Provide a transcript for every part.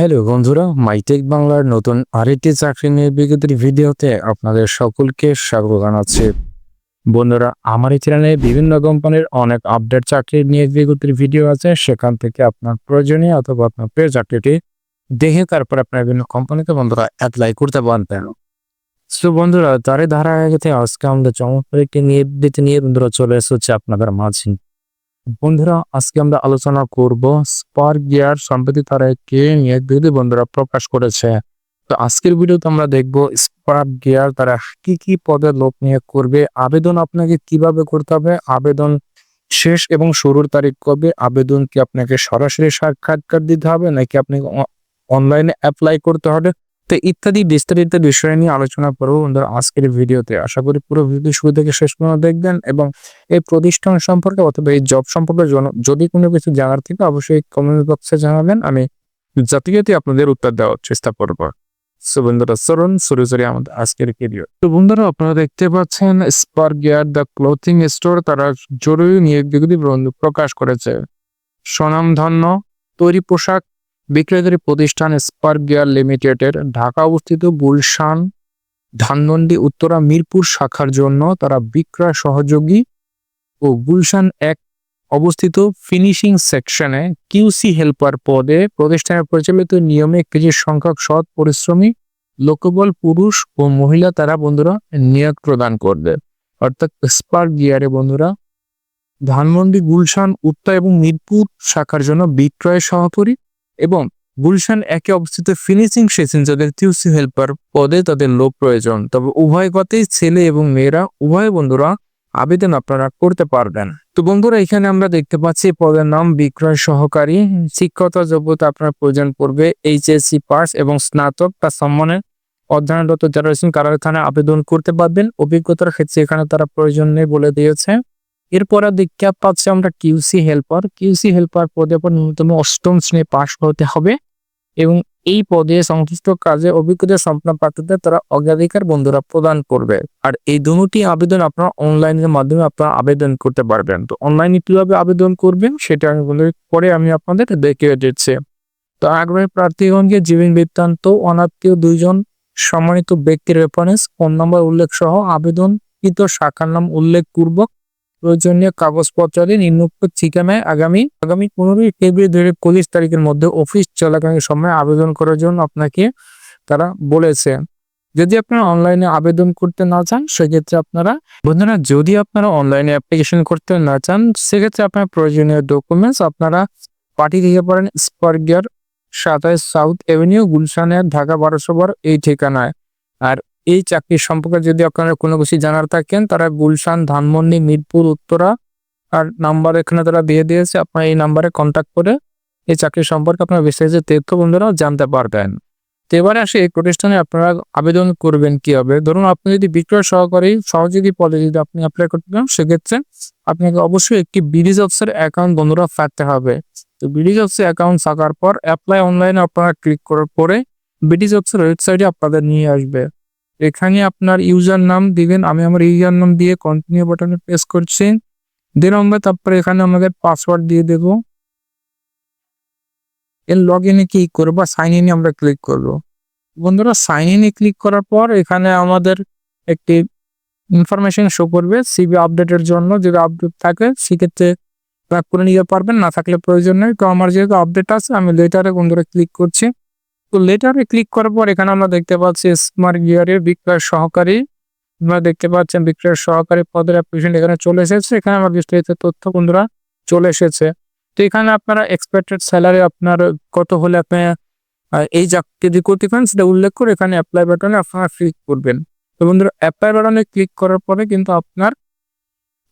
Hello বন্ধুরা, MyTech বাংলার নতুন আরেকটি চাকরি নিয়ে বিজ্ঞপ্তির ভিডিওতে আপনাদের সকলকে স্বাগত জানাচ্ছি। বন্ধুরা, আমার এই চ্যানেলে বিভিন্ন কোম্পানির অনেক আপডেট চাকরি নিয়ে বিজ্ঞপ্তির ভিডিও আছে, সেখান থেকে আপনার প্রয়োজনীয় অথবা আপনার প্রিয় চাকরিটি দেখে তারপর আপনার বিভিন্ন কোম্পানিতে বন্ধুরা অ্যাপ্লাই করতে পারবেন। সো বন্ধুরা, তারই ধারাবাহিকতে আজকে আমাদের চমৎকার একটি নিয়ে নিয়ে বন্ধুরা চলে এসেছে আপনাদের মাঝে। বন্ধুরা, আজকে আমরা আলোচনা করব স্পার্ক গিয়ার সম্প্রতি তারা একটি নিয়ে বিরোধী বন্ধুরা প্রকাশ করেছে। তো আজকের ভিডিওতে আমরা দেখব স্পার্ক গিয়ার তারা কি কি পদে লোক নিয়োগ করবে, আবেদন আপনাকে কীভাবে করতে হবে, আবেদন শেষ এবং শুরুর তারিখ কবে, আবেদন কি আপনাকে সরাসরি সাক্ষাৎকার দিতে হবে নাকি আপনাকে অনলাইনে অ্যাপ্লাই করতে হবে তো ইত্যাদি বিস্তারিত বিষয় নিয়ে আলোচনা করব বন্ধুরা আজকের ভিডিওতে। আশা করি পুরো ভিডিও শুরু থেকে শেষ পর্যন্ত দেখবেন এবং এই প্রতিষ্ঠান সম্পর্কে অথবা এই জব সম্পর্কে যদি কোনো কিছু জানার থেকে অবশ্যই কমেন্ট বক্সে জানাবেন। আমি জাতিগতি আপনাদের উত্তর দেওয়ার চেষ্টা করব। সো বন্ধুরা, চলুন শুরু করি আমাদের আজকের ভিডিও তো বন্ধুরা, আপনারা দেখতে পাচ্ছেন Spar Gear the clothing store তারা জরুরি নিয়োগ বিজ্ঞপ্তি প্রকাশ করেছে। স্বনামধন্য তৈরি পোশাক বিক্রয়কারী প্রতিষ্ঠান স্পার গিয়ার লিমিটেডের ঢাকা অবস্থিত গুলশান, ধানমন্ডি, উত্তরা, মিরপুর শাখার জন্য তারা বিক্রয় সহযোগী ও গুলশান এক অবস্থিত ফিনিশিং সেকশনে কিউসি হেল্পার পদে প্রতিষ্ঠানের পরিচালিত নিয়মে কিছু সংখ্যক সৎ পরিশ্রমী, লোকবল, পুরুষ ও মহিলা তারা বন্ধুরা নিয়োগ প্রদান করবে। অর্থাৎ স্পার গিয়ারে বন্ধুরা ধানমন্ডি, গুলশান, উত্তর এবং মিরপুর শাখার জন্য বিক্রয় সহকারী এবং গুলশান একে অবস্থিত ফিনিশিং সেশন যাদের কিউসি হেল্পার পদে তাদের লোক প্রয়োজন। তবে উভয় গতেই ছেলে এবং মেয়েরা, উভয় বন্ধুরা আবেদন আপনারা করতে পারবেন। তো বন্ধুরা, এখানে আমরা দেখতে পাচ্ছি পদের নাম বিক্রয় সহকারী। শিক্ষকতা যোগ্যতা আপনার প্রয়োজন পড়বে এইচএসসি পাস এবং স্নাতক। তার সম্মানে অধ্যয়নরত যারা রয়েছেন, তারা এখানে আবেদন করতে পারবেন। অভিজ্ঞতার ক্ষেত্রে এখানে তারা প্রয়োজন নেই বলে দিয়েছে। এরপর দেখতে পাচ্ছি আমরা কিউসি হেল্পার কিউসি হেল্পার পদে পর ন্যূনতম অষ্টম শ্রেণি পাশ হতে হবে এবং এই পদে সংশ্লিষ্ট কাজে অভিজ্ঞতা সম্পন্ন প্রার্থীদের তারা অগ্রাধিকার বন্ধুরা প্রদান করবে। আর এই দুটি আবেদন আপনারা অনলাইনের মাধ্যমে আপনারা আবেদন করতে পারবেন। তো অনলাইনে কীভাবে আবেদন করবেন সেটা আমি পরে আমি আপনাদের দেখিয়ে দিচ্ছি। তো আগ্রহী প্রার্থীগণকে জীবন বৃত্তান্ত, অনাত্মীয় দুইজন, সম্মানিত ব্যক্তির রেফারেন্স ফোন নম্বর উল্লেখ সহ আবেদনকৃত শাখার নাম উল্লেখ পূর্বক প্রয়োজনীয় কাগজপত্র নিম্নোক্ত ঠিকানায় আগামী আগামী পনেরোই ফেব্রুয়ারি দুই হাজার পঁচিশ তারিখের মধ্যে অফিস চলাকালীন সময় আবেদন করার জন্য আপনাকে তারা বলেছে। যদি আপনারা অনলাইনে আবেদন করতে না চান, সেক্ষেত্রে আপনারা, বন্ধুরা, যদি আপনারা অনলাইনে অ্যাপ্লিকেশন করতে না চান, সেক্ষেত্রে আপনার প্রয়োজনীয় ডকুমেন্টস আপনারা পাঠিয়ে দিতে পারেন স্পার্গিয়ার সাতাইশ সাউথ এভিনিউ, গুলশানের ঢাকা বারোশো বার এই ঠিকানায়। আর এই চাকরির সম্পর্কে যদি আপনারা কোনো কিছু জানার থাকেন, তারা গুলশান, ধানমন্ডি, মিরপুর, উত্তরা আর নাম্বার এখানে তারা দিয়ে দিয়েছে। আপনারা এই নাম্বারে কন্ট্যাক্ট করে এই চাকরি সম্পর্কে আপনারা বিস্তারিত তথ্য বন্ধুরা জানতে পারবেন। তো এবারে আসে, এই প্রতিষ্ঠানে আপনারা আবেদন করবেন কি হবে ধরুন, আপনি যদি বিক্রয় সহকারী, সহযোগী পদে যদি আপনি অ্যাপ্লাই করতে চান, সেক্ষেত্রে আপনাকে অবশ্যই একটি বিডিজ অফিসের অ্যাকাউন্ট বন্ধুরা থাকতে হবে। তো বিডিজ অফিসের অ্যাকাউন্ট থাকার পর অ্যাপ্লাই অনলাইনে আপনারা ক্লিক করার পরে বিডিজ অফিসের ওয়েবসাইটে আপনাদের নিয়ে আসবে। এখানে আপনার ইউজার নাম দিবেন, আমি আমার ইউজার নাম দিয়ে কন্টিনিউ বাটনে প্রেস করছি। দেন আমরা তারপরে এখানে আমাদের পাসওয়ার্ড দিয়ে দেব। এর লগ ইনে কি করব? বা সাইন ইনে আমরা ক্লিক করব। বন্ধুরা সাইন ইনে ক্লিক করার পর এখানে আমাদের একটি ইনফরমেশন শো করবে সিবি আপডেটের জন্য। যদি আপডেট থাকে, সেক্ষেত্রে করে নিতে পারবেন, না থাকলে প্রয়োজন নেই। তো আমার যেহেতু আপডেট আছে, আমি লেটারে বন্ধুরা ক্লিক করছি। তো লেটারে ক্লিক করার পর এখানে আমরা দেখতে পাচ্ছি স্মার্ট গিয়ারের বিক্রয় সহকারী। আপনারা দেখতে পাচ্ছেন বিক্রয় সহকারী পদের অ্যাপ্লিকেশন এখানে চলে এসেছে। এখানে আমার বিস্তারিত তথ্য, বন্ধুরা, চলে এসেছে। তো এখানে আপনারা এক্সপেক্টেড স্যালারি আপনার কত হলে আপনি এই চাকরি যদি করতে পারেন, সেটা উল্লেখ করে এখানে অ্যাপ্লাই বাটনে আপনারা ক্লিক করবেন। তো বন্ধুরা অ্যাপ্লাই বাটনে ক্লিক করার পরে কিন্তু আপনার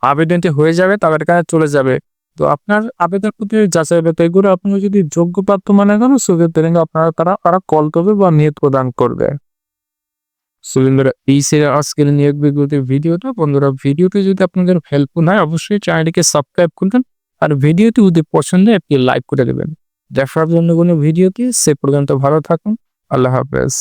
আবেদনটি হয়ে যাবে তাদের কাছে চলে যাবে। তো আপনার আবেদন প্রতি যাচাই বাছাই এগুলো আপনি যদি যোগ্য প্রাপ্ত মনে করেন, সেক্ষেত্রে আপনারা তারা তারা কল করবে বা নিয়োগ প্রদান করবে। সুরেন্দ্র এই ছিল আজকের নিয়োগ বিজ্ঞপ্তির ভিডিওটা। বন্ধুরা ভিডিওটি যদি আপনাদের হেল্পফুল হয় অবশ্যই চ্যানেলটিকে সাবস্ক্রাইব করবেন আর ভিডিওটি যদি পছন্দ হয়, একটি লাইক করে দেবেন। দেখার জন্য কোনো ভিডিওটি সে পর্যন্ত ভালো থাকুন। আল্লাহ হাফেজ।